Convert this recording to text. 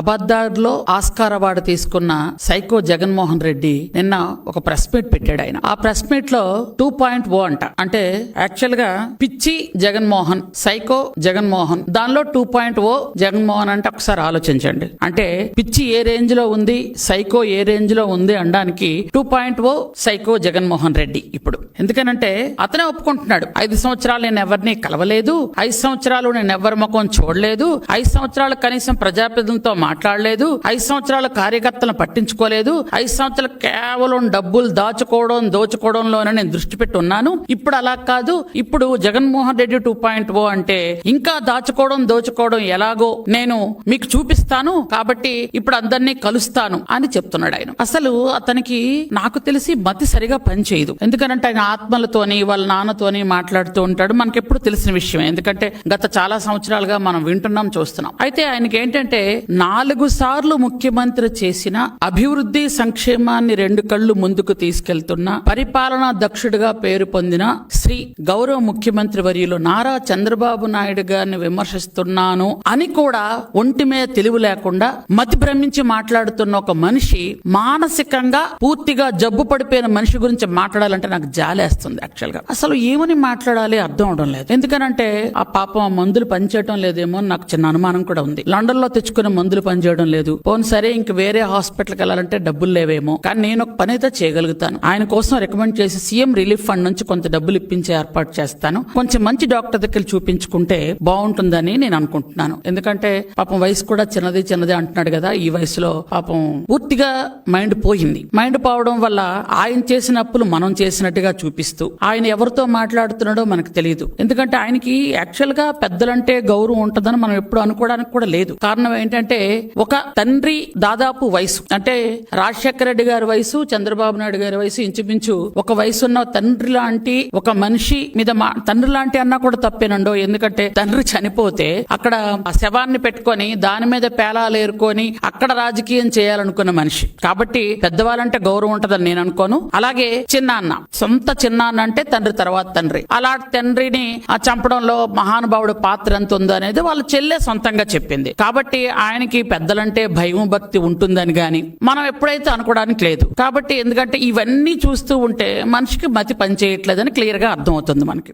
అబద్దార్లో Oscar award తీసుకున్న psycho Jaganmohan Reddy నిన్న ఒక ప్రెస్ మీట్ పెట్టాడు ఆయన. ఆ ప్రెస్ మీట్లో టూ పాయింట్ ఓ అంట. అంటే యాక్చువల్గా పిచ్చి జగన్మోహన్ సైకో జగన్మోహన్ దానిలో టూ పాయింట్ ఓ జగన్మోహన్ అంటే ఒకసారి ఆలోచించండి. అంటే పిచ్చి ఏ రేంజ్లో ఉంది సైకో ఏ రేంజ్లో ఉంది అనడానికి two point O psycho Jaganmohan Reddy ఇప్పుడు. ఎందుకనంటే అతనే ఒప్పుకుంటున్నాడు. ఐదు సంవత్సరాలు నేను ఎవరిని కలవలేదు ఐదు సంవత్సరాలు నేను ఎవరి ముఖం చూడలేదు ఐదు సంవత్సరాలు కనీసం ప్రజాప్రతినిధులతో మాట్లాడలేదు. ఐదు సంవత్సరాల కార్యకర్తలను పట్టించుకోలేదు. ఐదు సంవత్సరాలు కేవలం డబ్బులు దాచుకోవడం దోచుకోవడంలోనే నేను దృష్టి పెట్టి ఉన్నాను. ఇప్పుడు అలా కాదు. ఇప్పుడు Jaganmohan Reddy two point O అంటే ఇంకా దాచుకోవడం దోచుకోవడం ఎలాగో నేను మీకు చూపిస్తాను. కాబట్టి ఇప్పుడు అందరినీ కలుస్తాను అని చెప్తున్నాడు ఆయన. అసలు అతనికి నాకు తెలిసి మతి సరిగా పనిచేయదు. ఎందుకంటే ఆయన ఆత్మలతోని వాళ్ళ నాన్నతోని మాట్లాడుతూ ఉంటాడు. మనకి ఎప్పుడు తెలిసిన విషయం ఎందుకంటే గత చాలా సంవత్సరాలుగా మనం వింటున్నాం చూస్తున్నాం. అయితే ఆయనకి ఏంటంటే నా నాలుగు సార్లు ముఖ్యమంత్రి చేసిన అభివృద్ధి సంక్షేమాన్ని రెండు కళ్ళు ముందుకు తీసుకెళ్తున్న పరిపాలనా దక్షుడిగా పేరు పొందిన శ్రీ గౌరవ ముఖ్యమంత్రి వర్యులు నారా చంద్రబాబు నాయుడు గారిని విమర్శిస్తున్నాను అని కూడా ఒంటి మీద తెలివి లేకుండా మతి భ్రమించి మాట్లాడుతున్న ఒక మనిషి మానసికంగా పూర్తిగా జబ్బు పడిపోయిన మనిషి గురించి మాట్లాడాలంటే నాకు జాలేస్తుంది యాక్చువల్గా. అసలు ఏమని మాట్లాడాలి అర్థం అవడం లేదు. ఎందుకనంటే ఆ పాపం ఆ మందులు పనిచేయడం లేదేమో అని నాకు చిన్న అనుమానం కూడా ఉంది. లండన్లో తెచ్చుకున్న మందులు పనిచేయడం లేదు. పోను సరే ఇంక వేరే హాస్పిటల్కి వెళ్ళాలంటే డబ్బులు లేవేమో. కానీ నేను ఒక పని అయితే చేయగలుగుతాను. ఆయన కోసం రికమెండ్ చేసి సీఎం రిలీఫ్ ఫండ్ నుంచి కొంత డబ్బులు ఇప్పించి ఏర్పాటు చేస్తాను. కొంచెం మంచి డాక్టర్ దగ్గర చూపించుకుంటే బాగుంటుందని నేను అనుకుంటున్నాను. ఎందుకంటే పాపం వయసు కూడా చిన్నది చిన్నది అంటున్నాడు కదా ఈ వయసులో పాపం పూర్తిగా మైండ్ పోయింది. మైండ్ పోవడం వల్ల ఆయన చేసిన అప్పులు మనం చేసినట్టుగా చూపిస్తూ ఆయన ఎవరితో మాట్లాడుతున్నాడో మనకు తెలియదు ఎందుకంటే ఆయనకి యాక్చువల్గా పెద్దలంటే గౌరవం ఉంటుందని మనం ఎప్పుడు అనుకోవడానికి కూడా లేదు. కారణం ఏంటంటే ఒక తండ్రి దాదాపు వయసు. అంటే రాజశేఖర రెడ్డి గారి వయసు చంద్రబాబు నాయుడు గారి వయసు ఇంచుమించు ఒక వయసు ఉన్న తండ్రి లాంటి ఒక మనిషి మీద మా తండ్రి లాంటి అన్నా కూడా తప్పేనండో. ఎందుకంటే తండ్రి చనిపోతే అక్కడ ఆ శవాన్ని పెట్టుకొని దాని మీద పేలాలు ఏరుకొని అక్కడ రాజకీయం చేయాలనుకున్న మనిషి. కాబట్టి పెద్దవాళ్ళంటే గౌరవం ఉంటదని నేను అనుకోను. అలాగే చిన్నాన్న. సొంత చిన్నాన్న అంటే తండ్రి తర్వాత తండ్రి. అలా తండ్రిని ఆ చంపడంలో మహానుభావుడు పాత్ర ఎంత ఉందో అనేది వాళ్ళ చెల్లె సొంతంగా చెప్పింది. కాబట్టి ఆయనకి పెద్దలంటే భయం భక్తి ఉంటుందని గాని మనం ఎప్పుడైతే అనుకోవడానికి లేదు. కాబట్టి ఎందుకంటే ఇవన్నీ చూస్తూ ఉంటే మనిషికి మతి పనిచేయట్లేదని క్లియర్గా అర్థమవుతుంది మనకి.